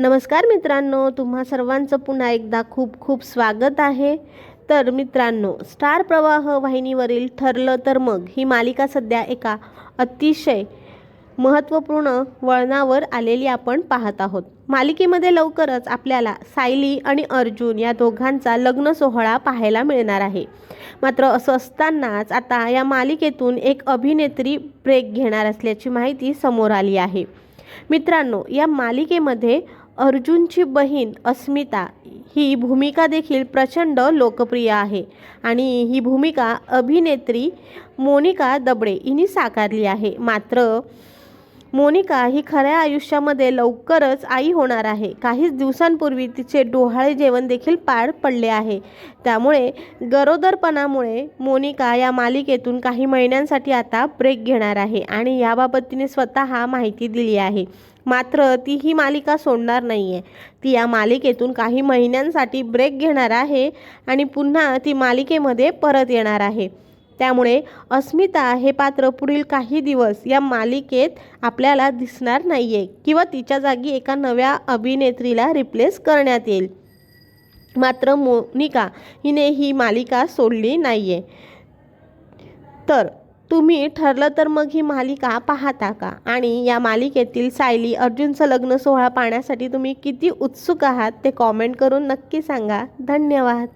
नमस्कार मित्रांनो तुम्हा सर्वांचं पुन्हा एकदा खूप खूप स्वागत आहे. तर मित्रांनो स्टार प्रवाह वाहिनीवरील ठरलं तर मग ही मालिका सध्या एका अतिशय महत्त्वपूर्ण वळणावर आलेली आपण पाहत आहोत. मालिकेमध्ये लवकरच आपल्याला सायली आणि अर्जुन या दोघांचा लग्न सोहळा पाहायला मिळणार आहे. मात्र असं असतानाच आता या मालिकेतून एक अभिनेत्री ब्रेक घेणार असल्याची माहिती समोर आली आहे. मित्रांनो या मालिकेमध्ये अर्जुनची बहीण अस्मिता ही भूमिका देखील प्रचंड लोकप्रिय आहे आणि ही भूमिका अभिनेत्री मोनिका दबडे हिने साकारली आहे. मात्र मोनिका ही खऱ्या आयुष्यामध्ये लवकरच आई होणार आहे. काहीच दिवसांपूर्वी तिचे डोहाळे जेवण देखील पार पडले आहे. त्यामुळे गरोदरपणामुळे मोनिका या मालिकेतून काही महिन्यांसाठी आता ब्रेक घेणार आहे आणि याबाबत तिने स्वतः माहिती दिली आहे. मात्र ती ही मालिका सोडणार नाही आहे ती या मालिकेतून काही महिन्यांसाठी ब्रेक घेणार आहे आणि पुन्हा ती मालिकेमध्ये परत येणार आहे. त्यामुळे अस्मिता हे पात्र पुढील काही दिवस या मालिकेत आपल्याला दिसणार नाही आहे किंवा तिच्या जागी एका नव्या अभिनेत्रीला रिप्लेस करण्यात येईल. मात्र मोनिका हिने ही मालिका सोडली नाही आहे तर तुम्ही ठरलं तर मग ही मालिका पाहता का? आणि या मालिकेतील सायली अर्जुनचं लग्न सोहळा पाहण्यासाठी तुम्ही किती उत्सुक आहात ते कॉमेंट करून नक्की सांगा. धन्यवाद.